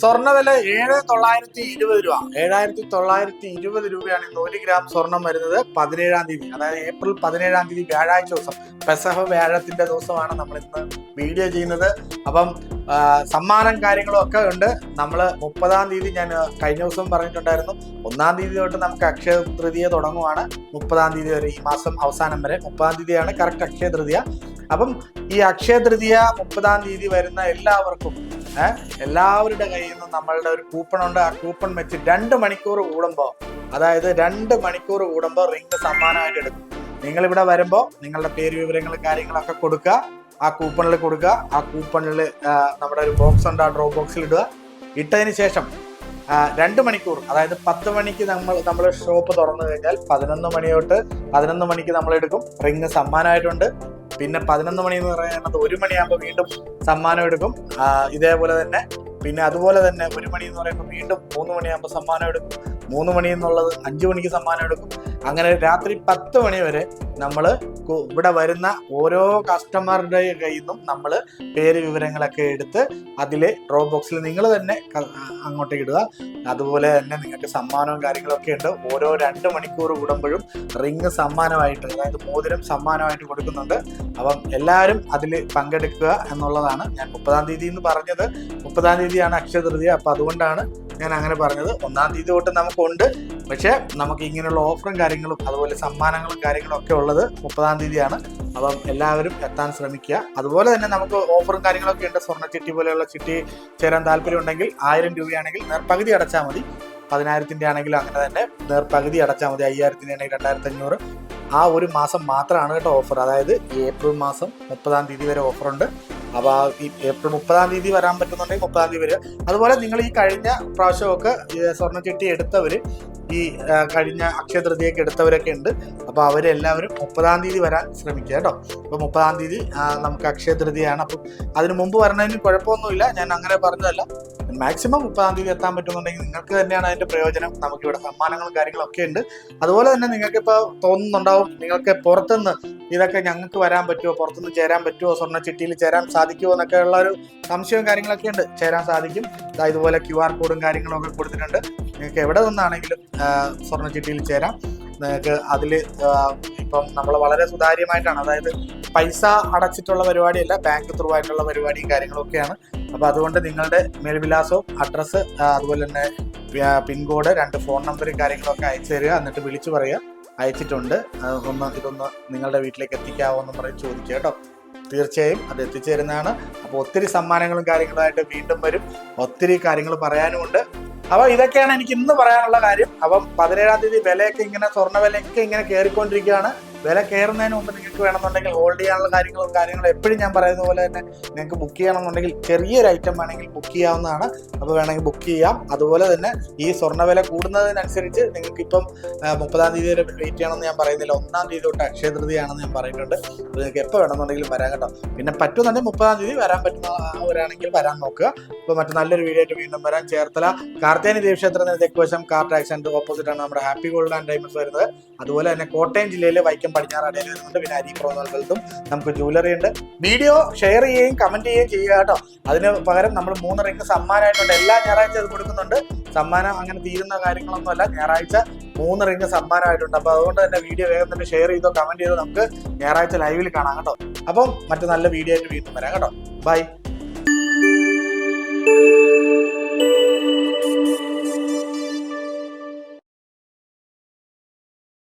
സ്വർണവില ഏഴ് തൊള്ളായിരത്തി ഇരുപത് രൂപ. ഏഴായിരത്തി തൊള്ളായിരത്തി ഇരുപത് രൂപയാണ് ഇന്ന് ഒരു ഗ്രാം സ്വർണം വരുന്നത് പതിനേഴാം തീയതി. അതായത് ഏപ്രിൽ പതിനേഴാം തീയതി വ്യാഴാഴ്ച ദിവസം. പെസഹ വ്യാഴത്തിന്റെ ദിവസമാണ് നമ്മൾ ഇന്ന് വീഡിയോ ചെയ്യുന്നത്. അപ്പം സമ്മാനം കാര്യങ്ങളും ഒക്കെ ഉണ്ട്. നമ്മൾ മുപ്പതാം തീയതി ഞാൻ കഴിഞ്ഞ ദിവസം പറഞ്ഞിട്ടുണ്ടായിരുന്നു. ഒന്നാം തീയതി തൊട്ട് നമുക്ക് അക്ഷയ തൃതീയ തുടങ്ങുവാണ്. മുപ്പതാം തീയതി വരെ ഈ മാസം അവസാനം വരെ മുപ്പതാം തീയതിയാണ് കറക്റ്റ് അക്ഷയ തൃതീയ. അപ്പം ഈ അക്ഷയ തൃതീയ മുപ്പതാം തീയതി വരുന്ന എല്ലാവർക്കും എല്ലാവരുടെ കയ്യിൽ നിന്നും നമ്മളുടെ ഒരു കൂപ്പൺ ഉണ്ട്. ആ കൂപ്പൺ വെച്ച് രണ്ട് മണിക്കൂർ കൂടുമ്പോൾ അതായത് രണ്ട് മണിക്കൂർ കൂടുമ്പോൾ റിംഗ് സമ്മാനമായിട്ട് എടുക്കും. നിങ്ങൾ ഇവിടെ വരുമ്പോൾ നിങ്ങളുടെ പേര് വിവരങ്ങളും കാര്യങ്ങളൊക്കെ കൊടുക്കുക. ആ കൂപ്പണിൽ കൊടുക്കുക. ആ കൂപ്പണിൽ നമ്മുടെ ഒരു ബോക്സ് ഉണ്ട്. ആ ഡ്രോ ബോക്സിൽ ഇടുക. ഇട്ടതിന് ശേഷം രണ്ട് മണിക്കൂർ അതായത് പത്ത് മണിക്ക് നമ്മൾ നമ്മൾ ഷോപ്പ് തുറന്നു കഴിഞ്ഞാൽ പതിനൊന്ന് മണി തൊട്ട് പതിനൊന്ന് മണിക്ക് നമ്മൾ എടുക്കും. റിങ് സമ്മാനമായിട്ടുണ്ട്. പിന്നെ പതിനൊന്ന് മണി എന്ന് പറയുന്നത് ഒരു മണിയാകുമ്പോൾ വീണ്ടും സമ്മാനം എടുക്കും. ഇതേപോലെ തന്നെ പിന്നെ അതുപോലെ തന്നെ ഒരു മണി എന്ന് പറയുമ്പോൾ വീണ്ടും മൂന്ന് മണിയാകുമ്പോൾ സമ്മാനം എടുക്കും. മൂന്ന് മണി എന്നുള്ളത് അഞ്ചു മണിക്ക് സമ്മാനം എടുക്കും. അങ്ങനെ രാത്രി പത്ത് മണി വരെ നമ്മൾ ഇവിടെ വരുന്ന ഓരോ കസ്റ്റമറുടെ കയ്യിൽ നിന്നും നമ്മൾ പേര് വിവരങ്ങളൊക്കെ എടുത്ത് അതിൽ ഡ്രോ ബോക്സിൽ നിങ്ങൾ തന്നെ അങ്ങോട്ട് അങ്ങോട്ടേക്ക് ഇടുക. അതുപോലെ തന്നെ നിങ്ങൾക്ക് സമ്മാനവും കാര്യങ്ങളൊക്കെ ഉണ്ട്. ഓരോ രണ്ട് മണിക്കൂർ കൂടുമ്പോഴും റിങ് സമ്മാനമായിട്ട് അതായത് മോതിരം സമ്മാനമായിട്ട് കൊടുക്കുന്നുണ്ട്. അപ്പം എല്ലാവരും അതിൽ പങ്കെടുക്കുക എന്നുള്ളതാണ് ഞാൻ മുപ്പതാം തീയതി എന്ന് പറഞ്ഞത്. മുപ്പതാം തീയതിയാണ് അക്ഷയ തൃതീയ അപ്പം അതുകൊണ്ടാണ് ഞാൻ അങ്ങനെ പറഞ്ഞത്. ഒന്നാം തീയതി തൊട്ട് നമുക്കുണ്ട്. പക്ഷേ നമുക്ക് ഇങ്ങനെയുള്ള ഓഫറും കാര്യങ്ങളും അതുപോലെ സമ്മാനങ്ങളും കാര്യങ്ങളും ഒക്കെ ഉള്ളത് മുപ്പതാം തീയതിയാണ്. അപ്പം എല്ലാവരും എത്താൻ ശ്രമിക്കുക. അതുപോലെ തന്നെ നമുക്ക് ഓഫറും കാര്യങ്ങളൊക്കെ ഉണ്ട്. സ്വർണ ചിട്ടി പോലെയുള്ള ചിട്ടി ചേരാൻ താല്പര്യം ഉണ്ടെങ്കിൽ ആയിരം രൂപയാണെങ്കിൽ നേർപകുതി അടച്ചാൽ മതി. പതിനായിരത്തിന്റെ ആണെങ്കിലും അങ്ങനെ തന്നെ നേർപകുതി അടച്ചാൽ മതി. അയ്യായിരത്തിന്റെ ആണെങ്കിൽ രണ്ടായിരത്തി അഞ്ഞൂറ് ആ ഒരു മാസം മാത്രമാണ് കേട്ടോ ഓഫർ. അതായത് ഏപ്രിൽ മാസം മുപ്പതാം തീയതി വരെ ഓഫറുണ്ട്. അപ്പോൾ ഈ ഏപ്രിൽ മുപ്പതാം തീയതി വരാൻ പറ്റുന്നുണ്ടെങ്കിൽ മുപ്പതാം തീയതി വരിക. അതുപോലെ നിങ്ങൾ ഈ കഴിഞ്ഞ പ്രാവശ്യമൊക്കെ സ്വർണ ചിട്ടി എടുത്തവർ ഈ കഴിഞ്ഞ അക്ഷയ തൃതീയൊക്കെ എടുത്തവരൊക്കെ ഉണ്ട്. അപ്പോൾ അവരെല്ലാവരും മുപ്പതാം തീയതി വരാൻ ശ്രമിക്കുക കേട്ടോ. അപ്പോൾ മുപ്പതാം തീയതി നമുക്ക് അക്ഷയ തൃതീയാണ് അപ്പം അതിന് മുമ്പ് വരണതിന് കുഴപ്പമൊന്നുമില്ല. ഞാൻ അങ്ങനെ പറഞ്ഞതല്ല. മാക്സിമം മുപ്പതാം തീയതി എത്താൻ പറ്റുന്നുണ്ടെങ്കിൽ നിങ്ങൾക്ക് തന്നെയാണ് അതിന്റെ പ്രയോജനം. നമുക്കിവിടെ സമ്മാനങ്ങളും കാര്യങ്ങളൊക്കെ ഉണ്ട്. അതുപോലെ തന്നെ നിങ്ങൾക്ക് ഇപ്പോൾ തോന്നുന്നുണ്ടാവും നിങ്ങൾക്ക് പുറത്തുനിന്ന് ഇതൊക്കെ ഞങ്ങൾക്ക് വരാൻ പറ്റുമോ പുറത്തുനിന്ന് ചേരാൻ പറ്റുമോ സ്വർണ ചിട്ടിയിൽ ചേരാൻ സാധിക്കുമോ എന്നൊക്കെ ഉള്ള ഒരു സംശയവും കാര്യങ്ങളൊക്കെ ഉണ്ട്. ചേരാൻ സാധിക്കും. ഇതുപോലെ ക്യു ആർ കോഡും കാര്യങ്ങളും ഒക്കെ കൊടുത്തിട്ടുണ്ട്. നിങ്ങൾക്ക് എവിടെ നിന്നാണെങ്കിലും സ്വർണ ചിട്ടിയിൽ ചേരാം. നിങ്ങൾക്ക് അതിൽ ഇപ്പം നമ്മൾ വളരെ സുതാര്യമായിട്ടാണ് അതായത് പൈസ അടച്ചിട്ടുള്ള പരിപാടിയല്ല ബാങ്ക് ത്രൂ ആയിട്ടുള്ള പരിപാടിയും കാര്യങ്ങളൊക്കെയാണ് അപ്പോൾ അതുകൊണ്ട് നിങ്ങളുടെ മേൽവിലാസവും അഡ്രസ്സ് അതുപോലെ തന്നെ പിൻകോഡ് രണ്ട് ഫോൺ നമ്പറും കാര്യങ്ങളൊക്കെ അയച്ചു തരിക എന്നിട്ട് വിളിച്ചു പറയുക. അയച്ചിട്ടുണ്ട്. അതൊന്ന് ഇതൊന്ന് നിങ്ങളുടെ വീട്ടിലേക്ക് എത്തിക്കാവോ എന്ന് പറയും ചോദിക്കുക കേട്ടോ. തീർച്ചയായും അത് എത്തിച്ചേരുന്നതാണ്. അപ്പോൾ ഒത്തിരി സമ്മാനങ്ങളും കാര്യങ്ങളുമായിട്ട് വീണ്ടും വരും. ഒത്തിരി കാര്യങ്ങൾ പറയാനുമുണ്ട്. അപ്പോൾ ഇതൊക്കെയാണ് എനിക്ക് ഇന്ന് പറയാനുള്ള കാര്യം. അപ്പം പതിനേഴാം തീയതി വിലയൊക്കെ ഇങ്ങനെ സ്വർണ വിലയൊക്കെ ഇങ്ങനെ കയറിക്കൊണ്ടിരിക്കുകയാണ്. വില കയറുന്നതിന് മുമ്പ് നിങ്ങൾക്ക് വേണമെന്നുണ്ടെങ്കിൽ ഹോൾഡ് ചെയ്യാനുള്ള കാര്യങ്ങളും കാര്യങ്ങളും എപ്പോഴും ഞാൻ പറയുന്ന പോലെ തന്നെ നിങ്ങൾക്ക് ബുക്ക് ചെയ്യണമെന്നുണ്ടെങ്കിൽ ചെറിയൊരു ഐറ്റം വേണമെങ്കിൽ ബുക്ക് ചെയ്യാവുന്നതാണ്. അപ്പോൾ വേണമെങ്കിൽ ബുക്ക് ചെയ്യാം. അതുപോലെ തന്നെ ഈ സ്വർണ വില കൂടുന്നതിനനുസരിച്ച് നിങ്ങൾക്ക് ഇപ്പം മുപ്പതാം തീയതി വരെ വെയിറ്റ് ചെയ്യണമെന്ന് ഞാൻ പറയുന്നില്ല. ഒന്നാം തീയതി തൊട്ട് അക്ഷയ തൃതിയാണെന്ന് ഞാൻ പറയുന്നുണ്ട്. അപ്പോൾ നിങ്ങൾക്ക് എപ്പോൾ വേണമെന്നുണ്ടെങ്കിലും വരാൻ കേട്ടോ. പിന്നെ പറ്റുന്നുണ്ടെങ്കിൽ മുപ്പതാം തീയതി വരാൻ പറ്റുന്നവരാണെങ്കിൽ വരാൻ നോക്കുക. അപ്പോൾ മറ്റു നല്ലൊരു വീഡിയോ ആയിട്ട് വീണ്ടും വരാൻ ചേർത്തല കാർത്തേനി ദേവക്ഷേത്രത്തിന് തെക്കുവശം കാർ ടാക്സ് ഓപ്പോസിറ്റ് ആണ് നമ്മുടെ ഹാപ്പി ഗോൾഡ് ആൻഡ് ഡയമണ്ട്സ് വരുന്നത്. അതുപോലെ തന്നെ കോട്ടയം ജില്ലയിലെ വൈക്കം പടിഞ്ഞാറടയിൽ വരുന്നുണ്ട് പിന്നെ അരി സ്ഥലത്തും നമുക്ക് ജ്വല്ലറി ഉണ്ട്. വീഡിയോ ഷെയർ ചെയ്യുകയും കമന്റ് ചെയ്യുകയും ചെയ്യുക കേട്ടോ. അതിന് പകരം നമ്മൾ മൂന്ന് റിംഗ് സമ്മാനമായിട്ടുണ്ട്. എല്ലാ ഞായറാഴ്ച അത് കൊടുക്കുന്നുണ്ട്. സമ്മാനം അങ്ങനെ തീരുന്ന കാര്യങ്ങളൊന്നുമല്ല. ഞായറാഴ്ച മൂന്ന് റിംഗ് സമ്മാനമായിട്ടുണ്ട്. അപ്പോൾ അതുകൊണ്ട് തന്നെ വീഡിയോ വേഗം തന്നെ ഷെയർ ചെയ്തോ കമന്റ് ചെയ്തോ നമുക്ക് ഞായറാഴ്ച ലൈവിൽ കാണാം കേട്ടോ. അപ്പം മറ്റു നല്ല വീഡിയോ ആയിട്ട് വീണ്ടും വരാം കേട്ടോ. ബൈ